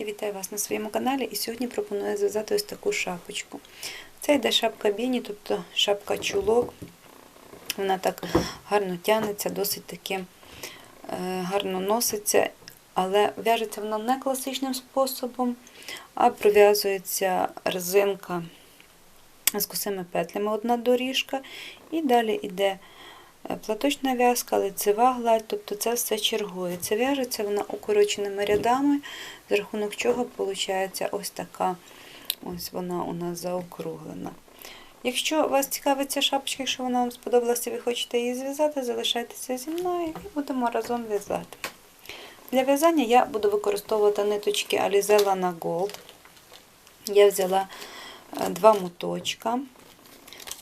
Я вітаю вас на своєму каналі і сьогодні пропоную зв'язати ось таку шапочку. Це йде шапка біні, тобто шапка чулок. Вона так гарно тягнеться, досить таки е, гарно носиться, але в'яжеться вона не класичним способом, а пров'язується резинка з косими петлями одна доріжка. І далі йде платочна в'язка, лицева гладь, тобто це все чергується. В'яжеться вона укороченими рядами, з рахунок чого виходить ось така ось вона у нас заокруглена. Якщо вас цікавить ця шапочка, якщо вона вам сподобалася ви хочете її зв'язати, залишайтеся зі мною і будемо разом в'язати. Для в'язання я буду використовувати ниточки Alize Lana Gold. Я взяла е, два моточка.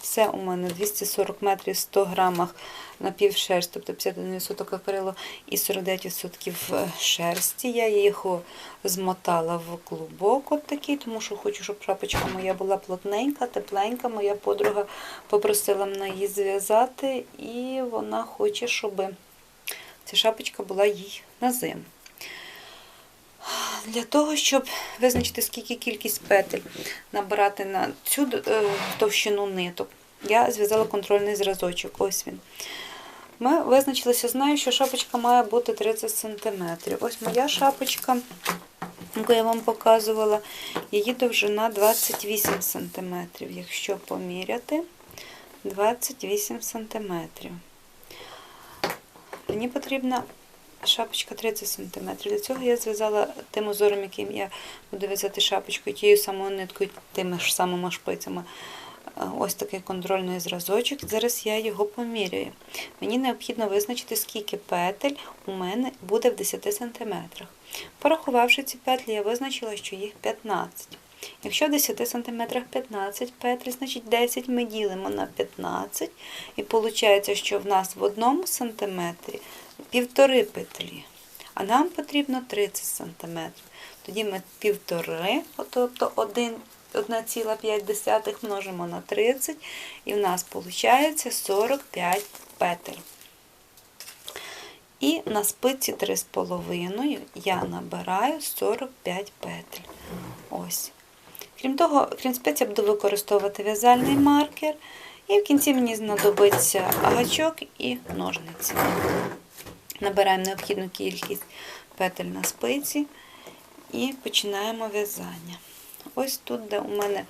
Це у мене 240 метрів 100 грамах напівшерсть, тобто 51% акрилу і 49% шерсті. Я його змотала в клубок от тому що хочу, щоб шапочка моя була плотненька, тепленька. Моя подруга попросила мене її зв'язати, і вона хоче, щоб ця шапочка була їй на зиму. Для того, щоб визначити, скільки кількість петель набирати на цю е, товщину ниток, я зв'язала контрольний зразочок. Ось він. Ми визначилися, знаю, що шапочка має бути 30 см. Ось моя шапочка, яку я вам показувала, її довжина 28 см. Якщо поміряти, 28 см. Мені потрібна шапочка 30 см. Для цього я зв'язала тим узором, яким я буду в'язати шапочку, тією самою ниткою, тими ж самими шпицями. Ось такий контрольний зразочок. Зараз я його поміряю. Мені необхідно визначити, скільки петель у мене буде в 10 см. Порахувавши ці петлі, я визначила, що їх 15 Якщо в 10 см 15 петлі, значить 10 ми ділимо на 15 і виходить, що в нас в 1 см півтори петлі, а нам потрібно 30 см. Тоді ми півтори, тобто 1,5 множимо на 30, і в нас виходить 45 петель. І на спиці 3,5 я набираю 45 петель. Ось. Крім того, крім спиці, я буду використовувати в'язальний маркер. І в кінці мені знадобиться гачок і ножниці. Набираємо необхідну кількість петель на спиці і починаємо в'язання. Ось тут, де у мене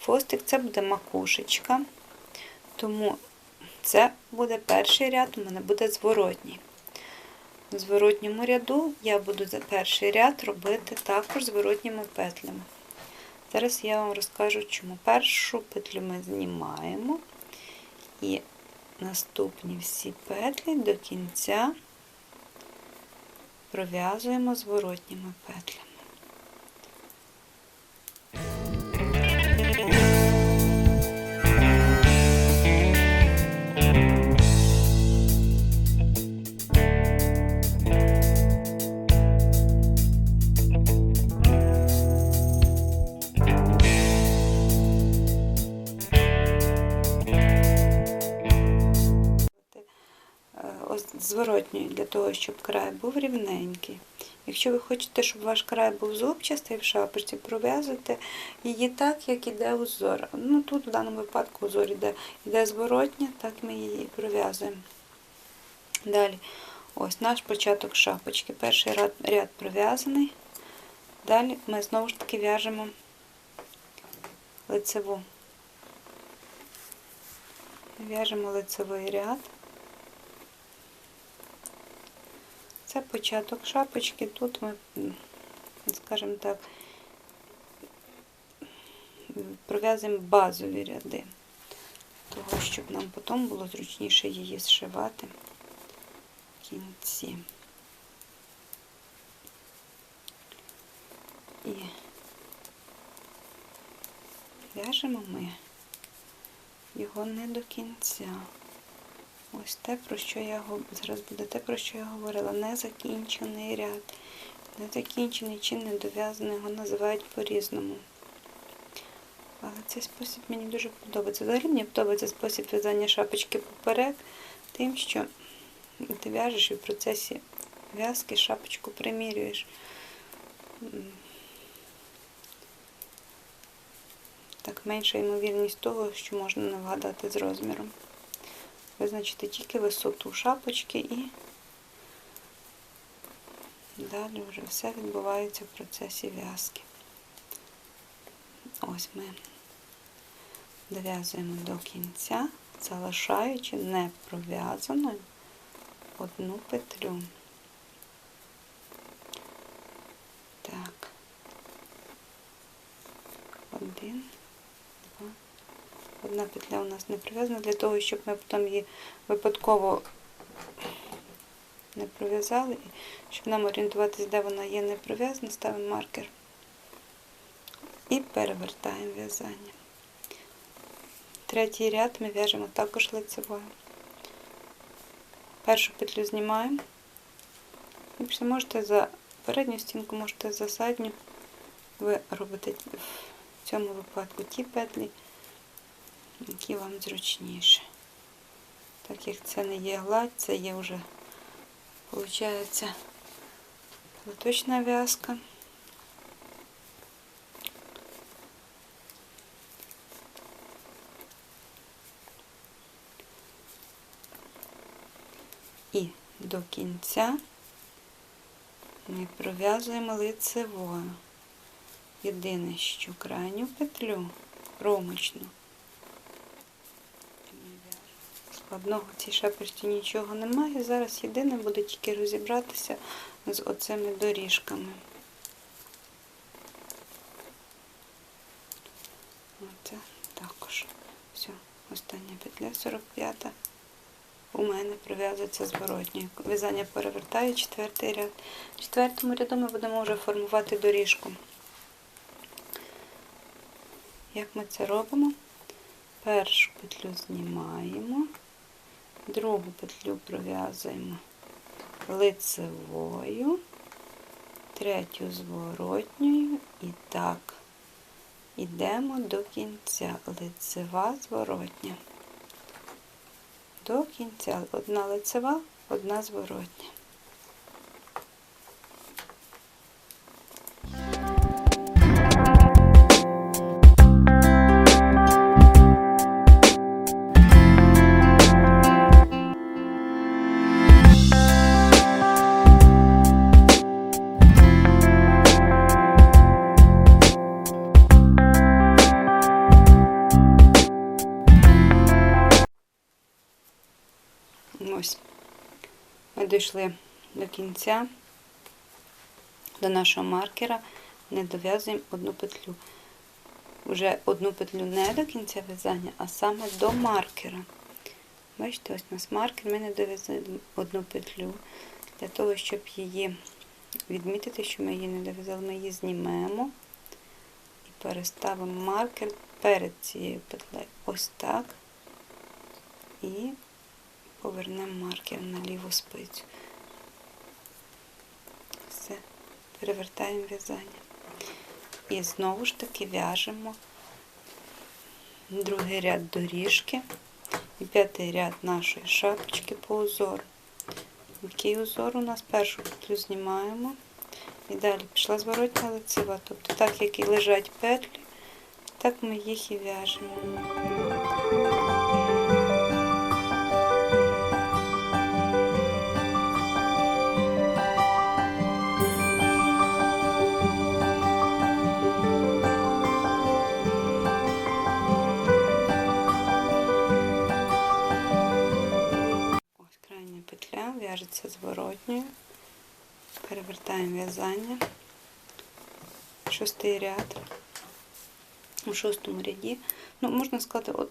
фостик, це буде макушечка. Тому це буде перший ряд, у мене буде зворотній. В зворотньому ряду я буду за перший ряд робити також зворотніми петлями. Зараз я вам розкажу, чому. Першу петлю ми знімаємо і наступні всі петлі до кінця пров'язуємо зворотніми петлями. Зворотньою для того, щоб край був рівненький. Якщо ви хочете, щоб ваш край був зубчастий в шапочці, пров'язуйте її так, як іде узор. Ну Тут в даному випадку узор іде, іде зворотня, так ми її пров'язуємо. Далі, ось наш початок шапочки. Перший ряд, ряд пров'язаний. Далі ми знову ж таки в'яжемо лицеву. В'яжемо лицевий ряд. Це початок шапочки, тут ми, скажімо так, пров'язуємо базові ряди, того, щоб нам потім було зручніше її зшивати в кінці. І в'яжемо ми його не до кінця. Ось те, про що я зараз буде те, про що я говорила. Незакінчений ряд. Незакінчений чи недов'язаний, його називають по-різному. Але цей спосіб мені дуже подобається. Взагалі мені подобається спосіб в'язання шапочки поперек, тим, що ти в'яжеш і в процесі в'язки шапочку примірюєш. Так менша ймовірність того, що можна не вгадати з розміром. Визначити тільки висоту шапочки і далі вже все відбувається в процесі в'язки. Ось ми дов'язуємо до кінця, залишаючи не пров'язаною одну петлю. Так. Один. Одна петля у нас не прив'язана для того, щоб ми потім її випадково не пров'язали. Щоб нам орієнтуватись, де вона є не прив'язана, ставимо маркер і перевертаємо в'язання. Третій ряд ми в'яжемо також лицевою. Першу петлю знімаємо. І після можете за передню стінку, можете за задню. Ви робите в цьому випадку ті петлі, які вам зручніше. Так як це не є гладь, це є вже, виходить, платочна в'язка. І до кінця ми пров'язуємо лицевою. Єдине, що крайню петлю ромочну. Складного в цій шапочці нічого немає. Зараз єдине буде тільки розібратися з оцими доріжками. Оце також. Все, остання петля 45 у мене прив'язується зворотньою. В'язання перевертаю четвертий ряд. В четвертому ряду ми будемо вже формувати доріжку. Як ми це робимо? Першу петлю знімаємо, другу петлю пров'язуємо лицевою, третю зворотньою і так йдемо до кінця. Лицева зворотня. До кінця одна лицева, одна зворотня. Дійшли до кінця, до нашого маркера, не дов'язуємо одну петлю. Вже одну петлю не до кінця в'язання, а саме до маркера. Бачите, ось у нас маркер, ми не дов'язуємо одну петлю. Для того, щоб її відмітити, що ми її не дов'язали, ми її знімемо і переставимо маркер перед цією петлею. Ось так. І повернемо маркер на ліву спицю. Все, перевертаємо в'язання. І знову ж таки в'яжемо другий ряд доріжки і п'ятий ряд нашої шапочки по узору. Який узор у нас першу петлю знімаємо. І далі пішла зворотня лицева. Тобто так, як і лежать петлі, так ми їх і в'яжемо. Зворотньою. Перевертаємо в'язання. Шостий ряд. У шостому ряді, ну, можна сказати, от,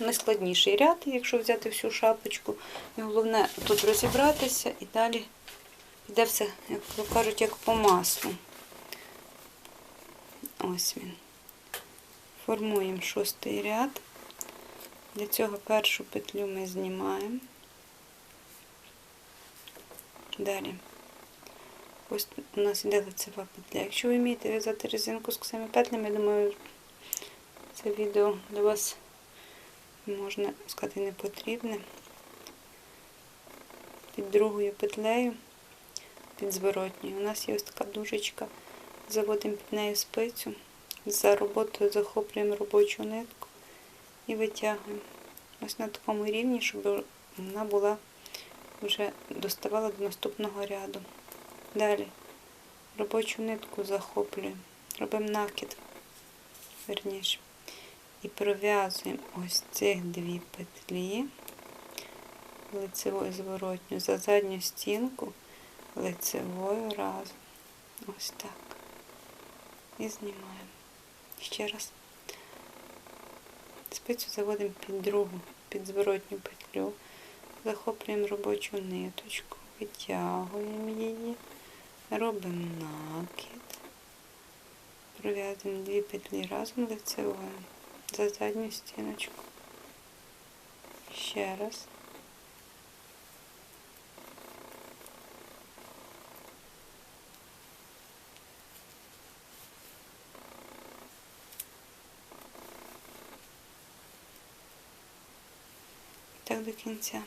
найскладніший ряд, якщо взяти всю шапочку. І головне тут розібратися і далі піде все, як кажуть, як по маслу. Ось він. Формуємо шостий ряд. Для цього першу петлю ми знімаємо. Далі. Ось у нас іде лицева петля. Якщо ви вмієте в'язати резинку з косими петлями, я думаю, це відео для вас можна сказати не потрібне. Під другою петлею, під зворотньою, у нас є ось така дужечка. Заводимо під нею спицю, за роботою захоплюємо робочу нитку і витягуємо. Ось на такому рівні, щоб вона була вже доставала до наступного ряду. Далі робочу нитку захоплюємо, робимо накид, верніше. І пров'язуємо ось цих дві петлі лицевою зворотню за задню стінку лицевою разом. Ось так. І знімаємо. Ще раз. Спицю заводимо під другу, під зворотню петлю, захоплюємо робочу ниточку, витягуємо її, робимо накид, пров'язуємо дві петлі разом лицевою за задню стіночку. Ще раз. Так до кінця.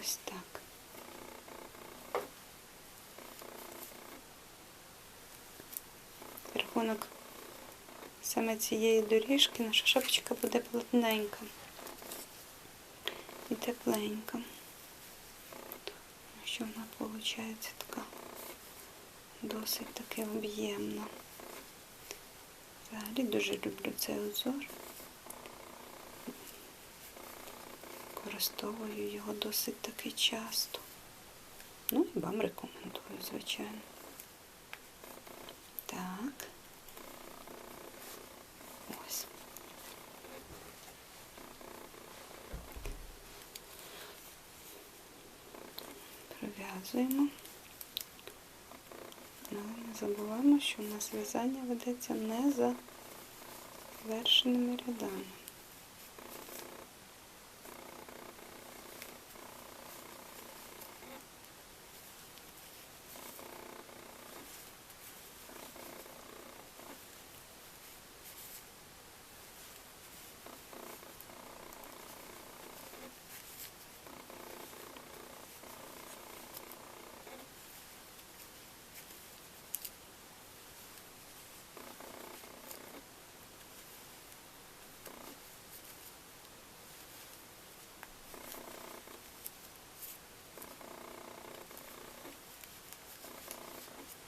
Ось так. Рахунок саме цієї доріжки наша шапочка буде плотненька і тепленька. Що вона виходить така досить таки об'ємна. Взагалі дуже люблю цей узор. Використовую його досить таки часто. Ну і вам рекомендую, звичайно. Так. Ось. Пров'язуємо. Але не забуваємо, що у нас в'язання ведеться не за вершеними рядами.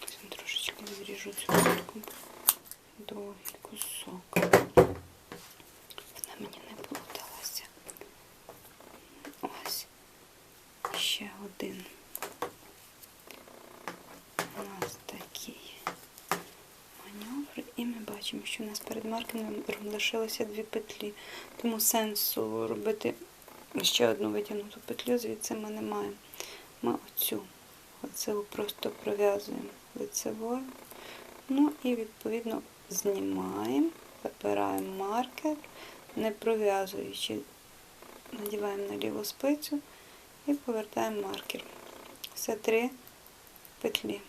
Зараз Трошечки нитку. Довгий кусок. Вона мені не плуталася. Ось. Ще один. У нас такий маневр. І ми бачимо, що у нас перед маркером лишилося дві петлі. Тому сенсу робити ще одну витягнуту петлю, звідси ми не маємо. Ми оцю оцю просто пров'язуємо лицевою. Ну і відповідно знімаємо, забираємо маркер, не пров'язуючи, надіваємо на ліву спицю і повертаємо маркер. Все три петлі.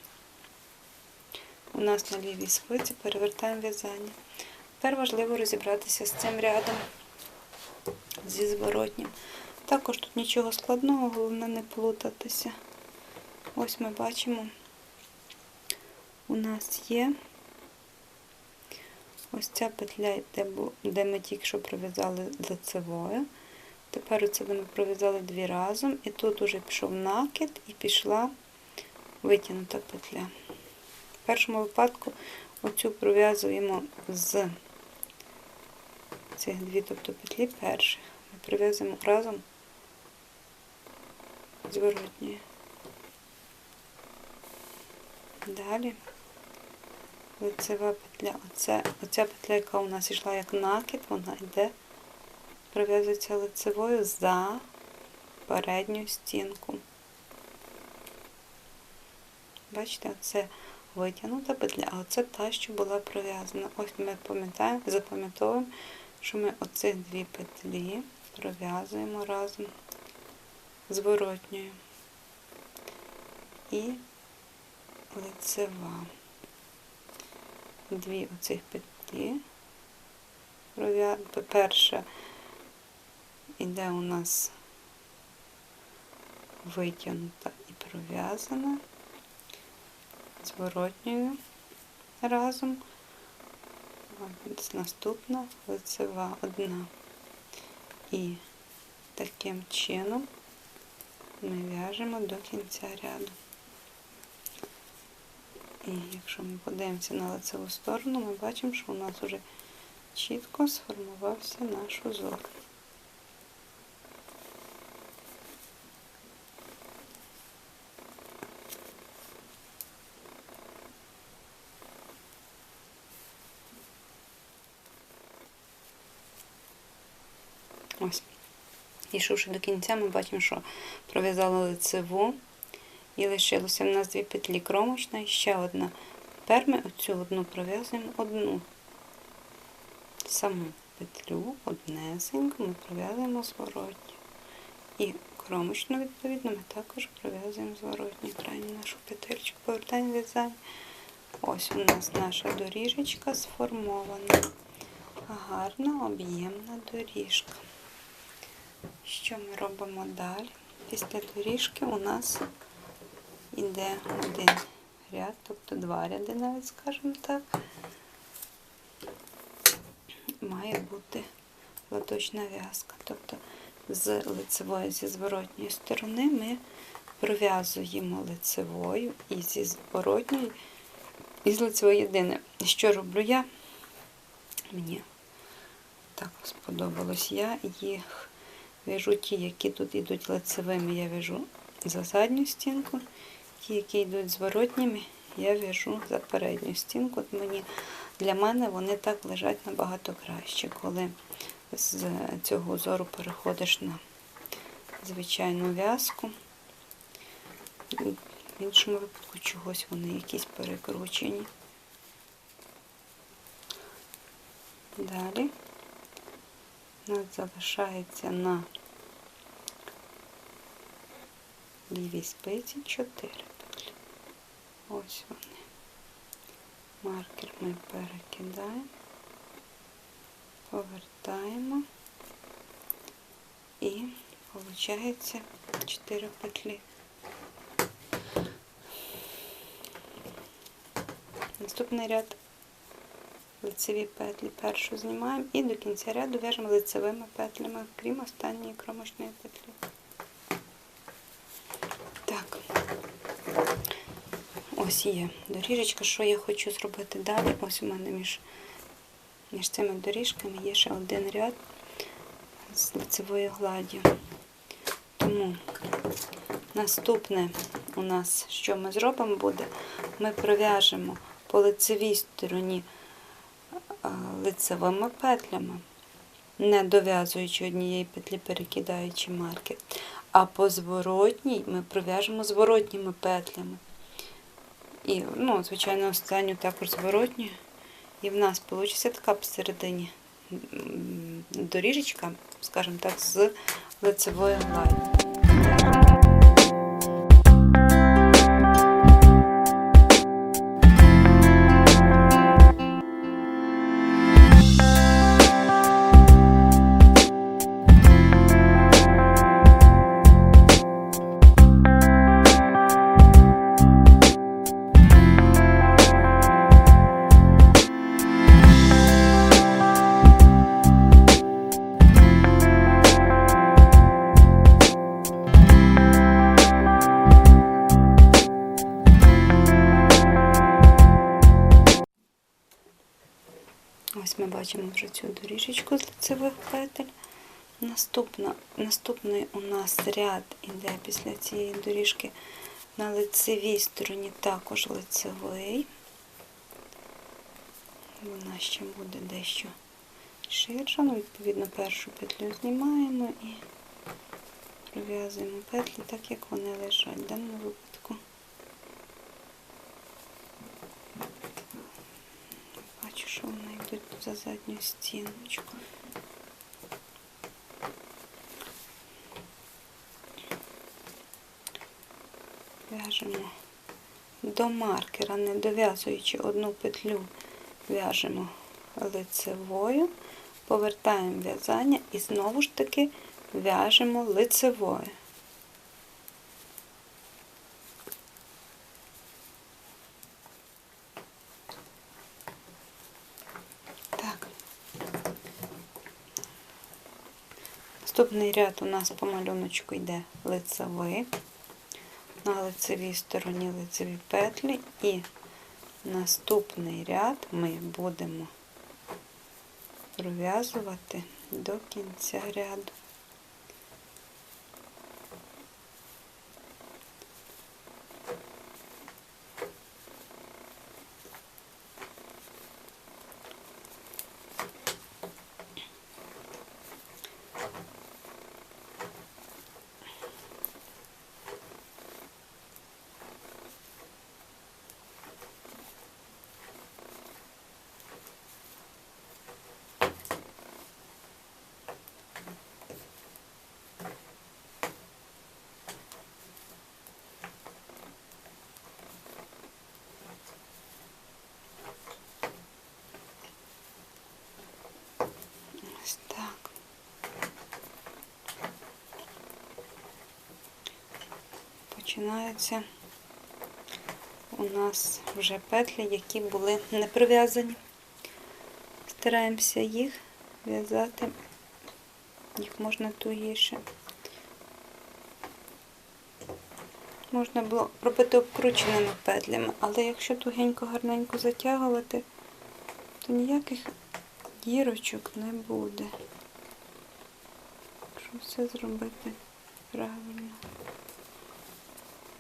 У нас на лівій спиці перевертаємо в'язання. Тепер важливо розібратися з цим рядом зі зворотнім. Також тут нічого складного, головне не плутатися. Ось ми бачимо, у нас є ось ця петля, де, ми тільки що пров'язали лицевою. Тепер оце ми пров'язали дві разом, і тут уже пішов накид і пішла витягнута петля. В першому випадку оцю пров'язуємо з цих дві, тобто петлі перших. Ми пров'язуємо разом зворотньою. Далі лицева петля. Оце, оця петля, яка у нас йшла як накид, вона йде, прив'язується лицевою за передню стінку. Бачите, оце витягнута петля, а оце та, що була пров'язана. Ось ми пам'ятаємо, запам'ятовуємо, що ми оці дві петлі пров'язуємо разом зворотньою. І лицева. Дві оцих петлі. Перша іде у нас витягнута і пров'язана зворотньою разом. Наступна лицева одна. І таким чином ми в'яжемо до кінця ряду. І якщо ми подивимося на лицеву сторону, ми бачимо, що у нас вже чітко сформувався наш узор. Ось. Дійшовши до кінця, ми бачимо, що пров'язали лицеву і лишилося в нас дві петлі кромочна і ще одна. Тепер ми оцю одну пров'язуємо одну. Саму петлю однесеньку ми пров'язуємо зворотню. І кромочну, відповідно, ми також пров'язуємо зворотню крайню нашу петельку, повертаємо в'язання. Ось у нас наша доріжечка сформована. Гарна об'ємна доріжка. Що ми робимо далі? Після доріжки у нас йде один ряд, тобто два ряди, навіть, скажімо так. Має бути латочна в'язка. Тобто з лицевої, зі зворотньої сторони ми пров'язуємо лицевою і зі зворотньої, і з лицевої єдине. Що роблю я? Мені так сподобалось. Я їх в'яжу ті, які тут йдуть лицевими, я в'яжу за задню стінку. Ті, які йдуть зворотніми, я в'яжу за передню стінку. Мені, Для мене вони так лежать набагато краще, коли з цього узору переходиш на звичайну в'язку. В іншому випадку чогось вони якісь перекручені. Далі у нас залишається на лівій спиці 4 петлі. Ось вони. Маркер ми перекидаємо, повертаємо і виходить 4 петлі. Наступний ряд лицеві петлі першу знімаємо і до кінця ряду в'яжемо лицевими петлями, крім останньої кромочної петлі. Так, ось є доріжечка. Що я хочу зробити далі? Ось у мене між, між цими доріжками є ще один ряд з лицевою гладдю. Тому наступне у нас, що ми зробимо, буде, ми пров'яжемо по лицевій стороні лицевими петлями, не дов'язуючи однієї петлі, перекидаючи марки. А по зворотній ми пров'яжемо зворотніми петлями. І, ну, звичайно, останню також зворотню. І в нас вийде така посередині доріжечка, скажімо так, з лицевої гладі. Цю доріжечку з лицевих петель. Наступна, Наступний у нас ряд іде після цієї доріжки на лицевій стороні також лицевий. Вона ще буде дещо ширша. Ну, Відповідно, першу петлю знімаємо і пров'язуємо петлі так, як вони лежать в даному випадку. Йдуть за задню стіночку. В'яжемо до маркера, не дов'язуючи одну петлю, в'яжемо лицевою, повертаємо в'язання і знову ж таки в'яжемо лицевою. Так. Наступний ряд у нас по малюночку йде лицевий. На лицевій стороні лицеві петлі і наступний ряд ми будемо пров'язувати до кінця ряду. Ось так. Починаються у нас вже петлі, які були не прив'язані. Стараємося їх в'язати, їх можна тугіше. Можна було робити обкрученими петлями, але якщо тугенько гарненько затягувати, то ніяких дірочок не буде. Щоб все зробити правильно.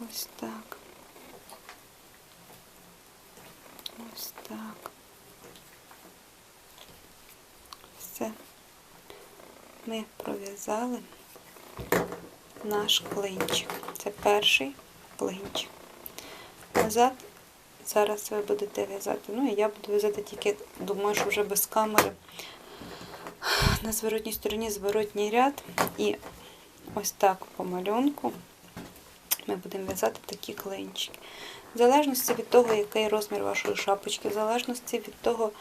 Ось так. Ось так. Все. Ми пров'язали наш клинчик. Це перший клинчик. Назад Зараз ви будете в'язати. Ну і я буду в'язати тільки, думаю, що вже без камери. На зворотній стороні зворотній ряд. І ось так по малюнку ми будемо в'язати такі клинчики. В залежності від того, який розмір вашої шапочки, в залежності від того,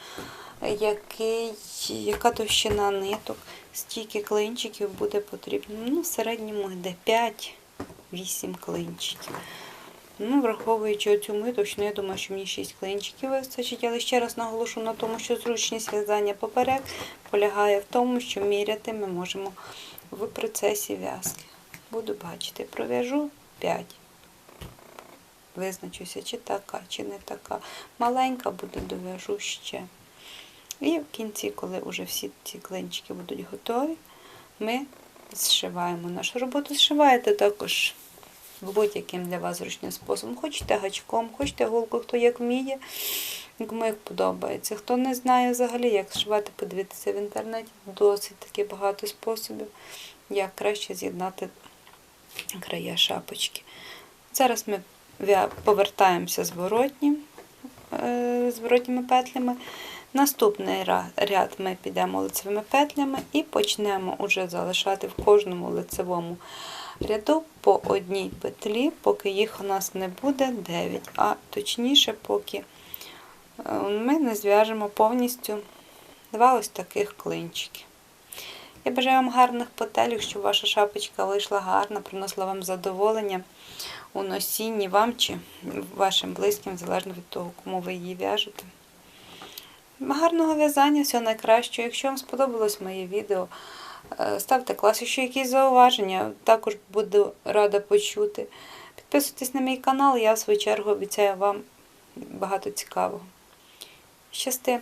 який, яка товщина ниток, стільки клинчиків буде потрібно. Ну, в середньому йде 5-8 клинчиків. Ну, враховуючи оцю миточну, я думаю, що мені 6 клинчиків вистачить. Але ще раз наголошу на тому, що зручність в'язання поперек полягає в тому, що міряти ми можемо в процесі в'язки. Буду бачити, пров'яжу 5. Визначуся, чи така, чи не така. Маленька буде, дов'яжу ще. І в кінці, коли вже всі ці клинчики будуть готові, ми зшиваємо нашу роботу. Зшиваєте також будь-яким для вас зручним способом. Хочете гачком, хочете голку, хто як вміє, кому як подобається. Хто не знає взагалі, як зшивати, подивитися в інтернеті. Досить таки багато способів, як краще з'єднати края шапочки. Зараз ми повертаємося зворотнім, е, зворотніми петлями. Наступний ряд ми підемо лицевими петлями і почнемо вже залишати в кожному лицевому ряду по одній петлі, поки їх у нас не буде 9, а точніше, поки е, ми не зв'яжемо повністю два ось таких клинчики. Я бажаю вам гарних петель, щоб ваша шапочка вийшла гарна, приносила вам задоволення у носінні вам чи вашим близьким, залежно від того, кому ви її в'яжете. Гарного в'язання, всього найкращого. Якщо вам сподобалось моє відео, е, ставте клас, якщо якісь зауваження, також буду рада почути. Підписуйтесь на мій канал, я в свою чергу обіцяю вам багато цікавого. Щасти!